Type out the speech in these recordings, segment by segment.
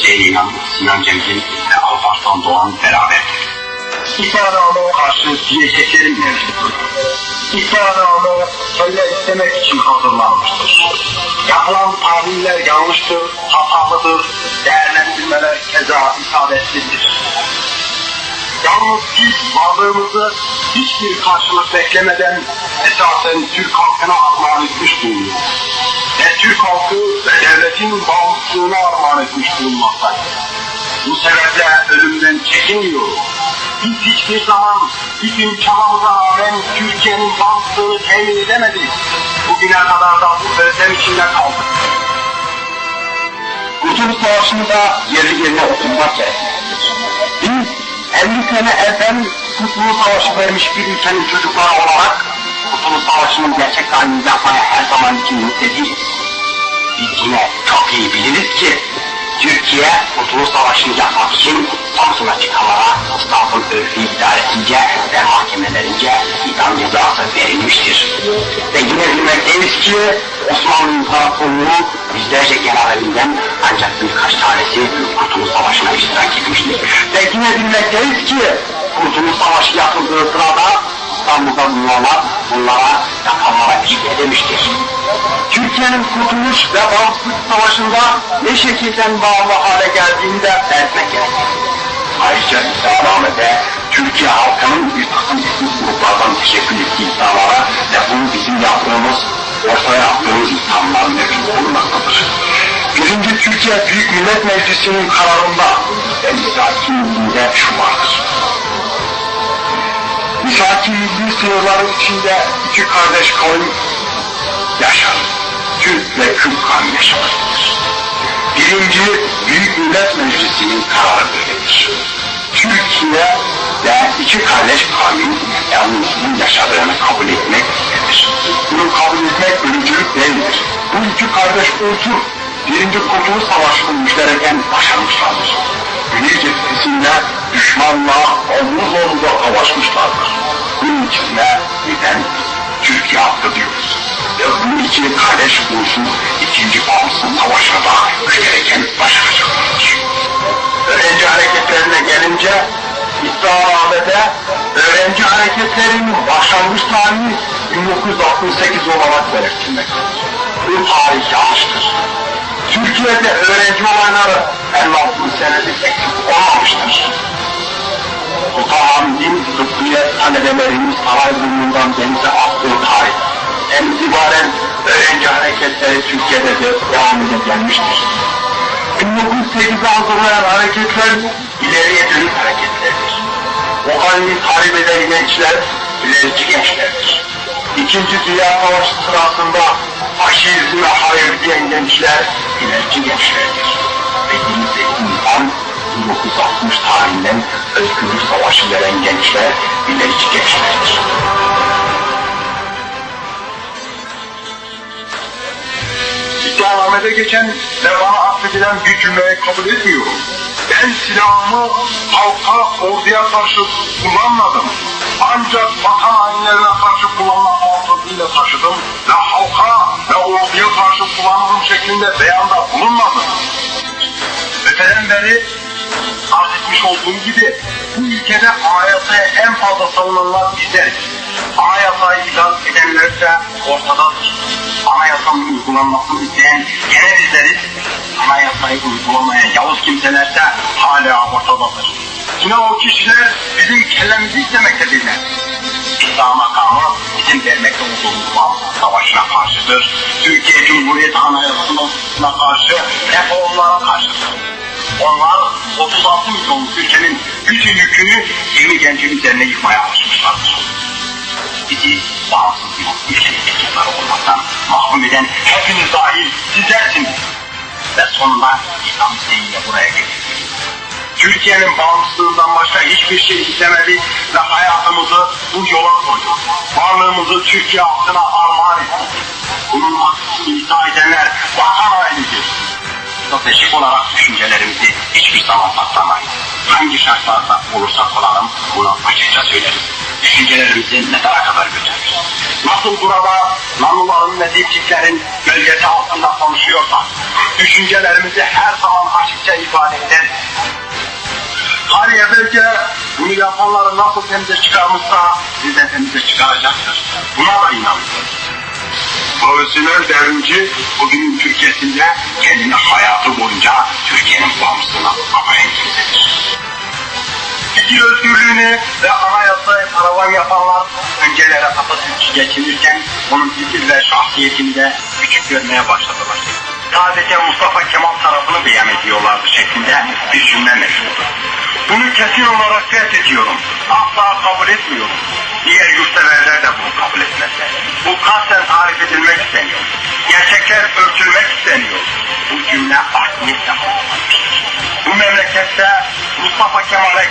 Sinan Cemcin ve Alparslan Doğan beraberdir. İslam'a karşı diyeceklerim mevcuttur. İslam'a söyle istemek için hazırlanmıştır. Yapılan tahminler yanlıştır, hatalıdır, değerlendirmeler keza isabetlidir. Yalnız biz varlığımızı hiçbir karşılık beklemeden esasen Türk halkına armağan etmiş bulunuyoruz. Devletin bağımsızlığına armağan etmiş bulunmaktayız. Bu sebeple ölümden çekinmiyoruz. Biz hiçbir zaman bütün çabamıza rağmen Türkiye'nin bağımsızlığını temin edemedik. Bugüne kadar da bu özlem içinde kaldık. Kurtuluş Savaşı'nı da yeri yerine oturmak gerekmektedir. Biz 50 sene evvel Kurtuluş Savaşı vermiş bir ülkenin çocukları olarak Kurtuluş Savaşı'nın gerçek halini yapmaya her zaman için mutluyiz. Yine çok iyi biliriz ki Türkiye Kurtuluş Savaşı'nı yapmak için Samsun açıklamalara İstanbul Örfü İdaresi'nce ve mahkemelerince idam cezası verilmiştir. Ve yine bilmekteyiz ki Osmanlı İmparatorluğu yüzlerce generalinden ancak birkaç tanesi Kurtuluş Savaşı'na iştirak etmiştir. Ve yine bilmekteyiz ki Kurtuluş Savaşı yapıldığı sırada İstanbul'da bulunanlar bunlara yapanlara işbirliği demiştir. Türkiye'nin kurtuluş ve bağımsızlık savaşında ne şekilden bağlı hale geldiğini de belirtmek gerekir. Ayrıca İslamname'de Türkiye halkının bir takım etnik gruplardan teşekkür ettiği iddialara ve bunu bizim yaptığımız, ortaya attığımız iddialar mevcut bulunmaktadır. Birinci Türkiye Büyük Millet Meclisi'nin kararında ve misaki milinde şu vardır. Misaki milli sınırları içinde iki kardeş kavim yaşar. Kürt kavmi yaşamaktadır. Birinci Büyük Millet Meclisi'nin kararı böyledir. Türkiye ve iki kardeş kavmin yalnızlığın yaşadığını kabul etmek nedir? Bunu kabul etmek ölümcülük değildir. Bu iki kardeş unsur birinci Kurtuluş Savaşı'nı müjdelerken başarmışlardır. Güney cephesinde düşmanla omuz omuza savaşmışlardır. Bunun içine neden Türkiye hakkı diyoruz. Bunun için kardeş unsur ikinci bağımsız savaşına da müştereken başaracaklardır. Öğrenci hareketlerine gelince İddianamede öğrenci hareketlerinin başlangıç tarihi 1968 olarak belirtilmektedir. Bu tarih yanlıştır. Türkiye'de öğrenci olayları 56 senedir eksik olmamıştır. Sultanahmet'in tıbbiye talebelerinin saray burnundan denize attığı tarih en itibaren öğrenci hareketleri Türkiye'de de devam edip gelmiştir. 1908'e hazırlayan hareketler ileriye dönük hareketlerdir. O halini talep eden gençler ilerici gençlerdir. İkinci Dünya Savaşı sırasında faşizme hayır diyen gençler ilerici gençlerdir. Ve 28 Nisan 1960 tarihinden özgürlük savaşı veren gençler ilerici gençlerdir. İddianamede geçen ve bana affedilen bir cümleyi kabul etmiyorum. Ben silahımı halka, orduya karşı kullanmadım. Ancak vatan hainlerine karşı kullanmak mantığıyla taşıdım ve halka ve orduya karşı kullanırım şeklinde beyanda bulunmadım. Öteden beri arz etmiş olduğum gibi bu ülkede anayasaya en fazla savunanlar bizleriz. Anayasayı ilan edenlerse ortadadır. Anayasanın uygulanmasını isteyen gene bizleriz. Anayasayı uygulamaya yavuz kimselerse hala ortadadır. Yine o kişiler bizim kellemizi istemektedirler. İslam makamı bizim vermekte olduğumuz bağımsız savaşına karşıdır. Türkiye Cumhuriyeti Anayasası'na karşı reformlara karşıdır. Onlar 36 milyonluk ülkenin bütün yükünü 20 gencin üzerine yıkmaya alışmışlardır. Bizi bağımsız bir ülkenin mensupları olmaktan mahrum eden hepiniz dahil sizlersiniz. Ve sonunda İslam isteğiyle buraya geldik. Türkiye'nin bağımsızlığından başka hiçbir şey istemedik ve hayatımızı bu yola koyduk. Varlığımızı Türkiye halkına armağan ettik. Bunun hakkını iddia edenler vatan hainidir stratejik olarak düşüncelerimizi hiçbir zaman saklamayız. Hangi şartlarda olursak olalım bunu açıkça söyleriz. Düşüncelerimizi mezara kadar götürürüz. Nasıl burada nanuların ve dipçiklerin gölgesi altında konuşuyorsak, düşüncelerimizi her zaman açıkça ifade ederiz. Tarih belki bunu yapanları nasıl temize çıkarmışsa biz de temize çıkaracaktır. Buna da inanıyoruz. Profesyonel devrimci bugünün Türkiye'sinde kendini hayatı boyunca Türkiye'nin bağımsızlığına apayan kimsedir. Fikir özgürlüğünü ve anayasaya paravan yapanlar öncelere Atatürk'ü geçinirken onun fikir ve şahsiyetini de küçük görmeye başladılar. Sadece Mustafa Kemal tarafını beyan ediyorlardı şeklinde bir cümle meşhurdur. Bunu kesin olarak reddediyorum. Asla kabul etmiyorum. Diğer yurtseverler de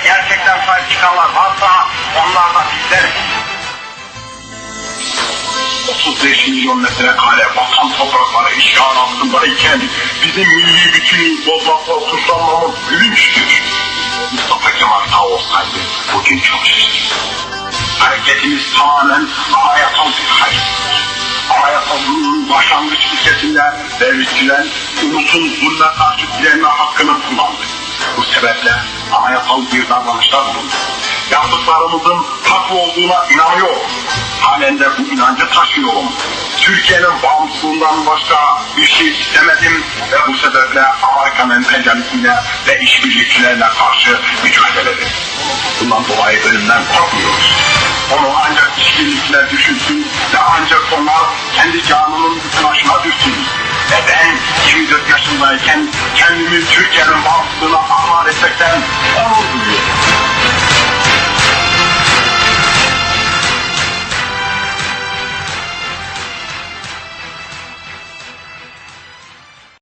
gerçekten sahip çıkanlar varsa onlar da bizleriz. 35 milyon metrekare vatan toprakları işgal altındayken bizim milli bütünlüğü bozmakla suçlanmamız gülünçtür. Mustafa Kemal sağ olsaydı bugün çalışırdı. Hareketimiz tamamen anayasal bir harekettir. Anayasalının başlangıç ilkesinde devletçiler ulusun zulme karşı direnme hakkını kullandı. Sebeple anayasal bir davranışta bulundu. Yaptıklarımızın haklı olduğuna inanıyorum. Halen de bu inancı taşıyorum. Türkiye'nin bağımsızlığından başka bir şey istemedim ve bu sebeple Amerikan emperyalizmine ve işbirlikçilerine karşı mücadele ederim. Bundan dolayı ölümden korkmuyoruz. Onu ancak işbirlikçiler düşünsün ve ancak onlar kendi canının savaşına düşsün. Ve ben 24 yaşındayken kendimi Türkiye'nin bağımsızlığına armağan etmekten onur duyuyorum.